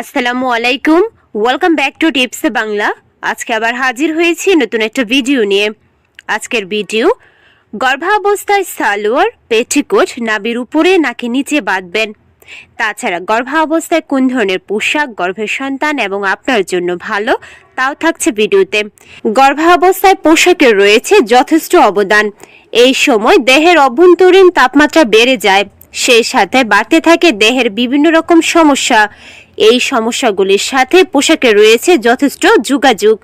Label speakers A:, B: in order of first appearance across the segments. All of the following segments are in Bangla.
A: আসসালামু আলাইকুম। Welcome back to tips Bangla. আজকে আবার হাজির হয়েছি নতুন একটা ভিডিও নিয়ে। আজকের ভিডিও গর্ভাবস্থায় সালোয়ার, পেটিকোট নাবির উপরে নাকি নিচে বাঁধবেন? তাছাড়া গর্ভাবস্থায় কোন ধরনের পোশাক গর্ভের সন্তান এবং আপনার জন্য ভালো, তাও থাকছে ভিডিওতে গর্ভাবস্থায় পোশাকের রয়েছে যথেষ্ট অবদান। এই সময় দেহের অভ্যন্তরীণ তাপমাত্রা বেড়ে যায়। সেই সাথে বাড়তে থাকে দেহের বিভিন্ন রকম সমস্যা। এই সমস্যাগুলির সাথে পোশাকে রয়েছে যথেষ্ট যোগাযোগ।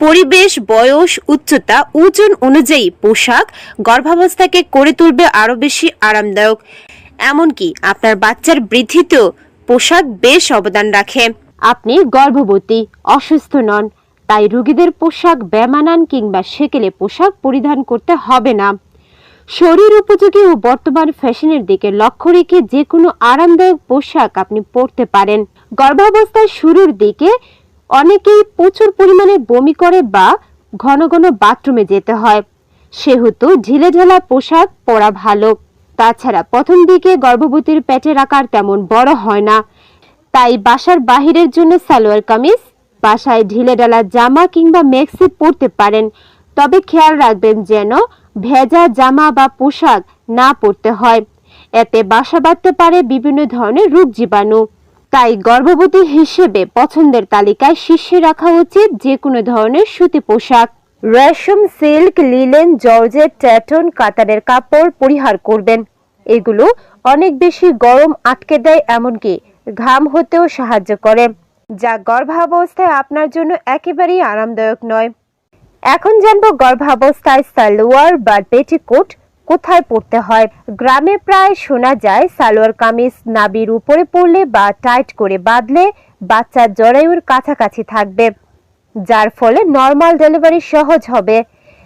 A: পরিবেশ, বয়স, উচ্চতা, ওজন অনুযায়ী পোশাক গর্ভাবস্থাকে করে তুলবে আরও বেশি আরামদায়ক। এমনকি আপনার বাচ্চার বৃদ্ধিতেও পোশাক বেশ অবদান রাখে। আপনি গর্ভবতী, অসুস্থ নন, তাই রোগীদের পোশাক বেমানান কিংবা সেকেলে পোশাক পরিধান করতে হবে না। শরীর উপযোগী ও বর্তমান ফ্যাশনের দিকে লক্ষ্য রেখে যে কোনো আরামদায়ক পোশাক আপনি পরতে পারেন। গর্ভাবস্থার শুরুর দিকে অনেকেই প্রচুর পরিমাণে বমি করে বা ঘন ঘন বাথরুমে যেতে হয়। সেহেতু ঢিলে ঢালা পোশাক পরা ভালো। তাছাড়া প্রথম দিকে গর্ভবতীর পেটের আকার তেমন বড় হয় না। তাই বাসার বাহিরের জন্য সালোয়ার কামিজ, বাসায় ঢিলে ঢালা জামা কিংবা মেক্সি পরতে পারেন। তবে খেয়াল রাখবেন যেন ভেজা জামা বা পোশাক না পরতে হয়। এতে বাসা বাঁধতে পারে বিভিন্ন ধরনের রোগ জীবাণু। তাই গর্ভবতী হিসেবে পছন্দের তালিকায় শীর্ষে রাখা উচিত যে কোনো ধরনের সুতি পোশাক। রেশম, সিল্ক, লিলেন, জর্জেট, ট্যাটন কাতানের কাপড় পরিহার করবেন। এগুলো অনেক বেশি গরম আটকে দেয়, এমনকি ঘাম হতেও সাহায্য করে, যা গর্ভাবস্থায় আপনার জন্য একেবারেই আরামদায়ক নয়। এখন জানব গর্ভাবস্থায় সালোয়ার বা পেটিকোট কোথায় পরতে হয়? গ্রামে প্রায় শোনা যায়, সালোয়ার কামিজ নাবির উপরে পরলে বা টাইট করে বাঁধলে বাচ্চার জরায়ুর কাছাকাছি থাকবে, যার ফলে নর্মাল ডেলিভারি সহজ হবে।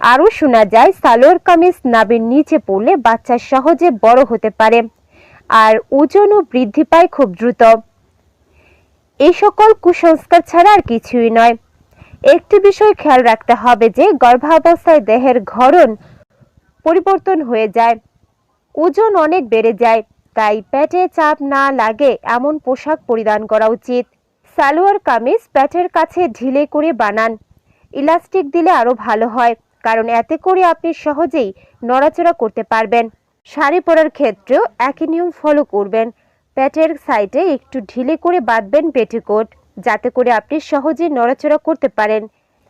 A: আরও শোনা যায়, সালোয়ার কামিজ নাবির নিচে পড়লে বাচ্চা সহজে বড় হতে পারে আর ওজনও বৃদ্ধি পায় খুব দ্রুত। এই সকল কুসংস্কার ছাড়া আর কিছুই নয়। একটি বিষয় খেয়াল রাখতে হবে যে, গর্ভাবস্থায় দেহের ঘরণ পরিবর্তন হয়ে যায়। ওজন অনেক বেড়ে যায়, তাই পেটে চাপ না লাগে এমন পোশাক পরিধান করা উচিত। সালোয়ার কামিজ প্যাটের কাছে ঢিলে করে বানান। ইলাস্টিক দিলে আরও ভালো হয়, কারণ এতে করে আপনি সহজেই নড়াচড়া করতে পারবেন। শাড়ি পরার ক্ষেত্রেও একই নিয়ম ফলো করবেন। প্যাটের সাইডে একটু ঢিলে করে বাঁধবেন পেটিকোট, যাতে করে আপনি সহজেই নড়াচড়া করতে পারেন।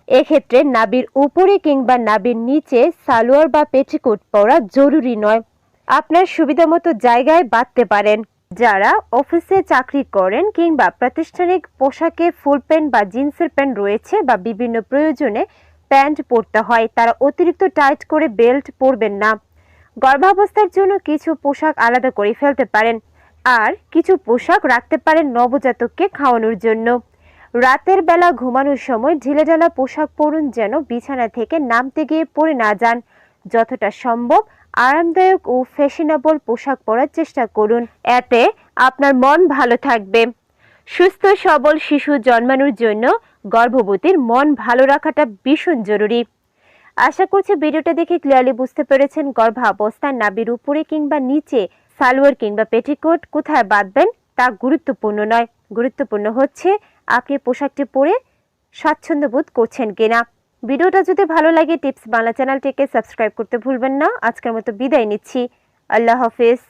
A: এক্ষেত্রে নাবির উপরে কিংবা নাবির নিচে সালোয়ার বা পেটিকোট পরা জরুরি নয়। আপনার সুবিধা মতো জায়গায় বাঁধতে পারেন। যারা অফিসে চাকরি করেন কিংবা প্রাতিষ্ঠানিক পোশাকে ফুল প্যান্ট বা জিন্সের প্যান্ট রয়েছে বা বিভিন্ন প্রয়োজনে প্যান্ট পরতে হয়, তারা অতিরিক্ত টাইট করে বেল্ট পরবেন না। গর্ভাবস্থার জন্য কিছু পোশাক আলাদা করে ফেলতে পারেন। আর কিছু পোশাক রাখতে পারেন নবজাতককে খাওয়ানোর জন্য। রাতের বেলা ঘুমানোর সময় ঢিলেঢালা পোশাক পরুন যেন বিছানা থেকে নামতে গিয়ে পরে না যান। যতটা সম্ভব আরামদায়ক ও ফ্যাশনেবল পোশাক পরার চেষ্টা করুন। এতে আপনার মন ভালো থাকবে। সুস্থ, সবল শিশু জন্মানোর জন্য গর্ভবতীর মন ভালো রাখাটা ভীষণ জরুরি। আশা করছি ভিডিওটা দেখে ক্লিয়ারলি বুঝতে পেরেছেন গর্ভাবস্থায় নাবির উপরে কিংবা নিচে, সালোয়ার কিংবা পেটিকোট কোথায় বাঁধবেন তা গুরুত্বপূর্ণ নয়। গুরুত্বপূর্ণ হচ্ছে আপনি পোশাকটি পরে স্বাচ্ছন্দ্য বোধ করছেন কিনা? ভিডিওটা যদি ভালো লাগে, টিপস বাংলা চ্যানেলটিকে সাবস্ক্রাইব করতে ভুলবেন না। আজকের মতো বিদায় নিচ্ছি। আল্লাহ হাফিজ।